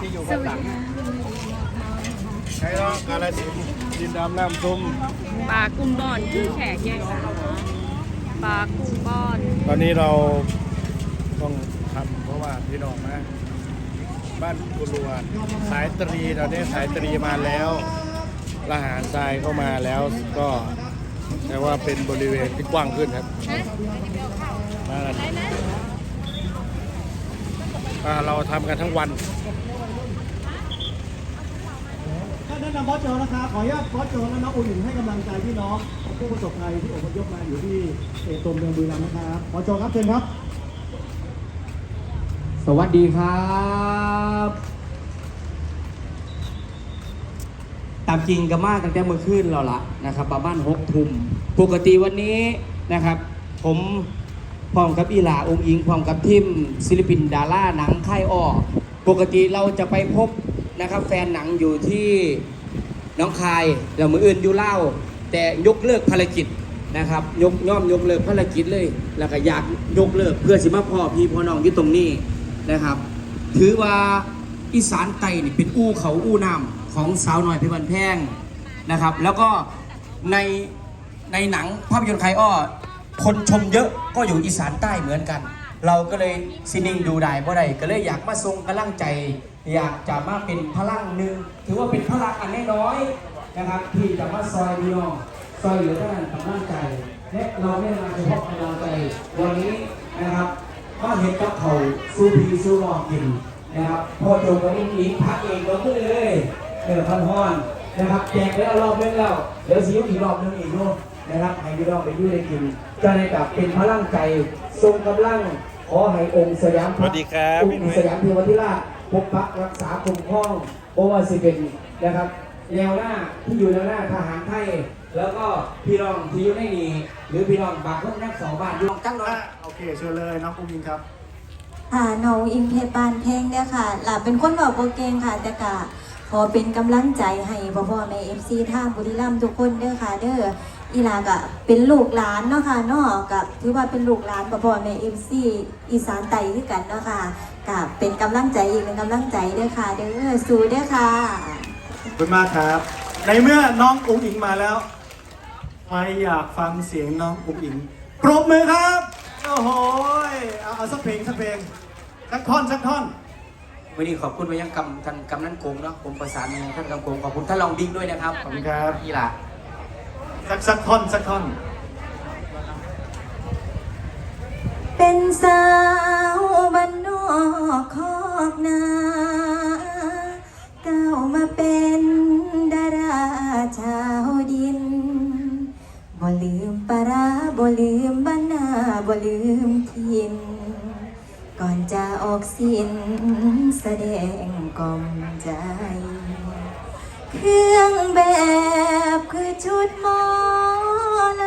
ที่อยู่ข้างหลังใช่แล้วกาลสินธุ์ดินดำน้ำซุ่มปลากุ้งบอนชื่อแขกแยกสามปลากุ้งบอน ตอนนี้เราต้องทำเพราะว่าพี่น้องนะบ้านกุลัวสายตรีตอนนี้สายตรีมาแล้วละหารทรายเข้ามาแล้วก็แต่ว่าเป็นบริเวณที่กว้างขึ้นครับมากันอ่าเราทำกันทั้งวันท่าน แนะนำบอสโจนะครับขออนุญาตบอสโจและน้องอุ่นหญิงให้กำลังใจพี่น้องผู้ประสบภัยที่อพยพมาอยู่ที่เอตมเมืองบุรีรัมย์นะครับบอสโจครับเชิญครับ สวัสดีครับตามจริงก็มาตั้งแต่เมื่อคืนเราละนะครับประมาณหกทุ่มปกติวันนี้นะครับ ผมพร้อมกับอีหลาองค์อิงพร้อมกับทีมศิลปินดาราหนังค่ายอ้อปกติเราจะไปพบ นะครับ แฟนหนังอยู่ที่น้องคายเรามืออื่นอยู่เล่า แต่ยกเลิกภารกิจนะครับ ยกย่อมยกเลิกภารกิจเลย แล้วก็อยากยกเลิกเพื่อสิมาพ่อพี่พ่อน้องอยู่ตรงนี้นะครับ ถือว่าอีสานไต่นี่เป็นอู้เขาอู้น้ำของสาวน้อยเพชรบันแพงนะครับ แล้วก็ในในหนังภาพยนตร์ไคอ้อคนชมเยอะก็อยู่อีสานใต้เหมือนกัน เราก็เลยซินิงดูได้บ่ได้ก็เลยอยากมาทรงกำลังใจ อยากจะมาเป็นพลังหนึ่งถือว่าเป็นพลังอันน้อยนะครับที่จะมาซอยพี่น้องซอยเหลือด้านกำลังใจ และเราไม่มาเฉพาะกำลังใจวันนี้นะครับมาเห็นกับเขาสู้พีสู้รองกินนะครับพอจบกับอิงอิงพักเองก็ขึ้นเลยเออพันฮอนนะครับแจกแล้วรอบนึงแล้วเดี๋ยวสิยกอีกรอบนึงอีกด้วยนะครับให้พี่น้องไปยุ่ได้กินจะได้กลับเป็นพลังใจทรงกำลัง ขอให้องค์สยามสวัสดีครับองพี่หนุ่ค์ยสยามเทวทิราชปกปักรักษาคุ้มครองเพราะว่าสิเป็นนะครับแนวหน้าที่อยู่แนวหน้าทหารไทยแล้วก็พี่น้องที่อยู่ในนี้หรือพี่น้องบางคนนักสองบ้านอยู่จังหวัดโอเคเชิญเลยน้องอุ้งอิงครับค่ะน้องอิงเพชรบานเพลงเนี่ยค่ะหล่ะเป็นคนบอกโปรเกงค่ะแต่กะขอเป็นกำลังใจให้พ่อพ่อแม่เอฟซีทางบุรีรัมย์ทุกคนเด้อค่ะเด้อ อีหลากะเป็นลูกหลานเนาะค่ะเนาะกับถือว่าเป็นลูกหลานพ่อพ่อแม่เอฟซีอีสานไต่ด้วยกันเนาะค่ะกับเป็นกำลังใจอีกเป็นกำลังใจเด้อค่ะเด้อสู้เด้อค่ะขอบคุณมากครับ ในเมื่อน้องอุ้งอิงมาแล้วใครอยากฟังเสียงน้องอุ้งอิงปรบมือครับโอ้โหยเอาเอาสักเพลงสักเพลงสักท่อนสักท่อน วันนี้ขอบคุณไปยังกำท่านกำนันโกงเนาะผมประสานไปยังท่านกำโกงขอบคุณท่านรองบิ๊กด้วยนะครับขอบคุณครับนี่ล่ะ สักสักท่อนสักท่อน เป็นสาวบ้านนอกคอกนาก้าวมาเป็นดาราชาวดิน บ่ลืมปาราบ่ลืมบ้านนาบ่ลืมทิน ก่อนจะออกสินแสดงกล่อมใจ เครื่องแบบคือชุดหมอล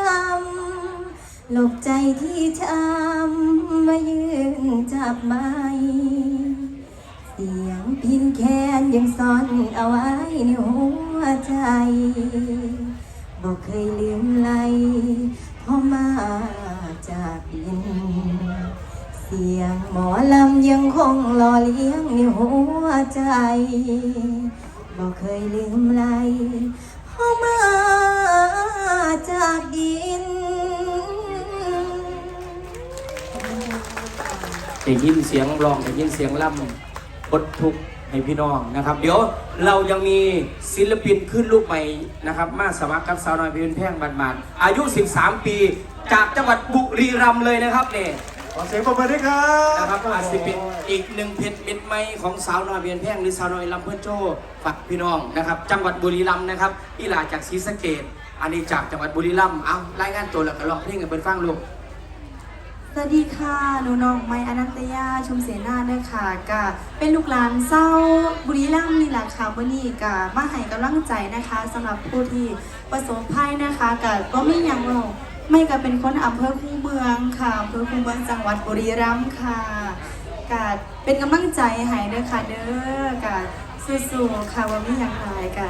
ำหลบใจที่ช้ำมายืนจับไม้เสียงพินแคนยังซ่อนเอาไว้ในหัวใจบอกเคยลืมไหลพอมาจากดิน เสียงหมอลำยังคงหล่อเลี้ยงในหัวใจ บอกเคยลืมไหลพอมาจากดิน ได้ยินเสียงร้องได้ยินเสียงล่ำบททุกข์ให้พี่น้องนะครับ เดี๋ยวเรายังมีศิลปินขึ้นลูกใหม่นะครับ มาสมัครกับสาวน้อยเพลินแพงบานบานๆอายุ 13 ปี จากจังหวัดบุรีรัมย์เลยนะครับเนี่ย ขอเสียงปรบมือด้วยครับ นะครับอาจจะเป็นอีกหนึ่งเพชรเม็ดไม้ของสาวน้อยเพียนแพงหรือสาวน้อยลำเพื่อนโจ้ฝากพี่น้องนะครับ จังหวัดบุรีรัมย์นะครับอีหลาจากศรีสะเกดอันนี้จากจังหวัดบุรีรัมย์เอารายงานตัวแล้วก็ร้องเพลงกันเป็นฟังลูก สวัสดีค่ะ หนูน้องไม้อนันตยาชุมเสนาเด้อค่ะกะเป็นลูกหลานเศร้าบุรีรัมย์นี่แหละค่ะวันนี้กะมาให้กำลังใจนะคะสำหรับผู้ที่ประสบภัยนะคะกะก็ไม่ยังหรอก ไม่ก็เป็นคนอำเภอคูเมืองค่ะอำเภอคูเมืองจังหวัดบุรีรัมย์ค่ะกะเป็นกำลังใจให้เด้อค่ะเด้อกะสู้ๆค่ะว่าไม่ยังไรกะ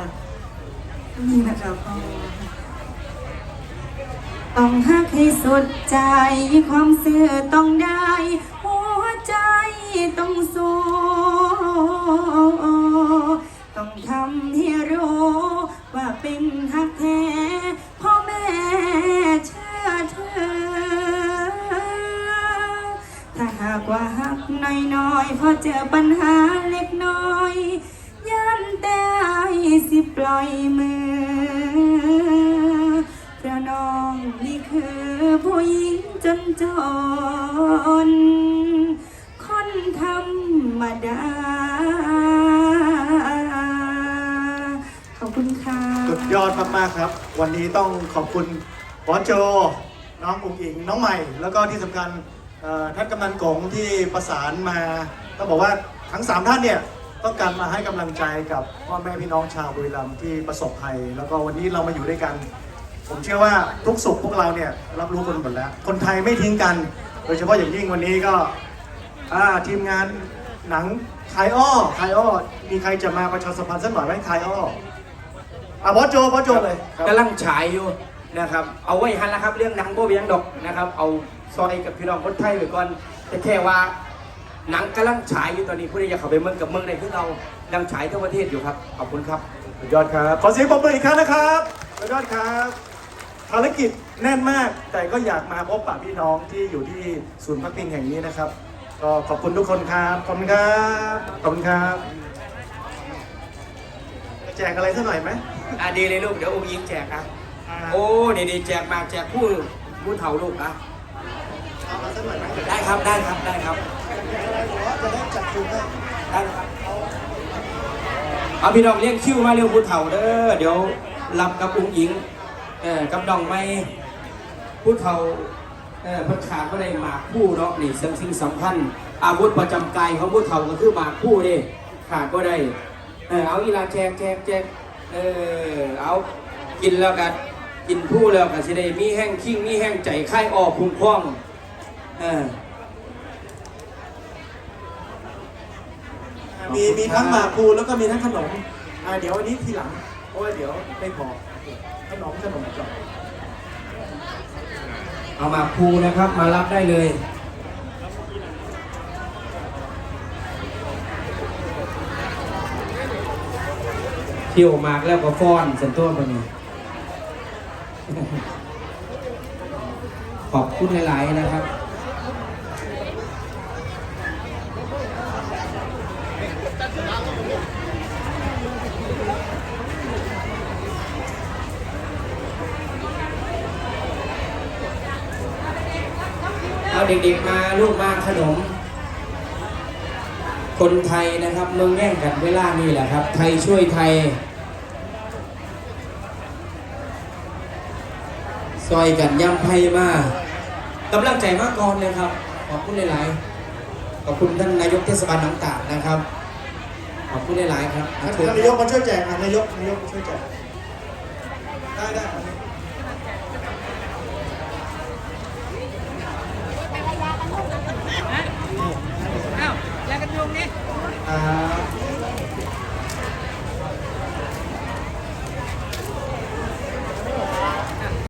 นี่นะคะพ่อต้องหักให้สุดใจ ความเสื่อต้องได้ หัวใจต้องสู้ต้องทำให้รู้ว่าเป็นฮักแท้ พอเจอปัญหาเล็กน้อยยันแต่อายสิปล่อยมือเพราะน้องนี่คือผู้หญิงจนจนคนธรรมดา ขอบคุณค่ะสุดยอดมาก ๆ ครับ วันนี้ต้องขอบคุณบอสโจ น้องอุ๋งอิง น้องใหม่ แล้วก็ที่สำคัญเอ่อท่านกำนันกงที่ประสานมา ต้องบอกว่าทั้ง 3 ท่านเนี่ยต้องการมาให้กำลังใจกับพ่อแม่พี่น้องชาวบุรีรัมย์ที่ประสบภัย แล้วก็วันนี้เรามาอยู่ด้วยกัน ผมเชื่อว่าทุกสุขพวกเราเนี่ยรับรู้กันหมดแล้ว คนไทยไม่ทิ้งกัน โดยเฉพาะอย่างยิ่งวันนี้ก็อ่าทีมงานหนังคายอ้อคายอ้อมีใครจะมาประชาสัมพันธ์สักหน่อยไหมคายอ้ออะบอสโจบอสโจเลยครับ กำลังฉายอยู่นะครับ เอาไว้หันละครับ เรื่องหนังโบเบียงดอกนะครับ เอาซอยกับพี่น้องคนไทยไว้ก่อนแต่แค่ว่า หนังกำลังฉายอยู่ตอนนี้ผู้ใดอยากเข้าไปเมืองกับเมืองใดคือเรากำลังฉายทั่วประเทศอยู่ครับ ขอบคุณครับ สุดยอดครับ ขอเสียงปรบมืออีกครั้งนะครับสุดยอดครับภารกิจแน่นมาก แต่ก็อยากมาพบปะพี่น้องที่อยู่ที่ศูนย์พักพิงแห่งนี้นะครับ ก็ขอบคุณทุกคนครับขอบคุณครับขอบคุณครับแจกอะไรสักหน่อยไหมอะดีเลยลูกเดี๋ยวองค์ยิงแจกอะอ่าโอ้ดีดีๆแจกมากแจกผู้ผู้เฒ่าลูกอะเอามาสัก หน่อยไหมได้ครับได้ครับได้ครับจะได้จัดคืนได้ได้ครับเอาพี่น้องเรียกคิวมาเร็วผู้เฒ่าเด้อเดี๋ยวรับกับองค์หญิงเออกับดองไม่ผู้เฒ่าเออพิ่นขาดก็ได้หมากผู้เนาะนี่สิ่งสิ่งสำคัญอาวุธประจำกายของผู้เฒ่าก็คือหมากผู้เด้ขาดก็ได้เออเอาอีลาแจกแจกแจกเออเอากินแล้วกันกินผู้แล้วก็สิได้มีแห้งขิงมีแห้งใจไข้ออกพุ่งคล้อง เออมีมีทั้งหมากภูแล้วก็มีทั้งขนม อ่าเดี๋ยวอันนี้ทีหลัง เพราะว่าเดี๋ยวไม่พอขนมขนมก่อนเอามาภูนะครับ มารับได้เลย เที่ยวมากแล้วก็ฟ้อนสันตัวคนนี้ขอบคุณหลาย ๆ นะครับ เด็กๆมาลูกมาขนม คนไทยนะครับเมืองแย่งกันเวลานี่แหละครับ ไทยช่วยไทย ซอยกันย่ำไพ่มากกำลังใจมากก่อนเลยครับ ขอบคุณหลายๆขอบคุณท่านนายกเทศบาลหนองตาดนะครับ ขอบคุณหลายๆครับท่านเชิญนายกมาช่วยแจกอะนายกนายกมาช่วยแจกได้ได้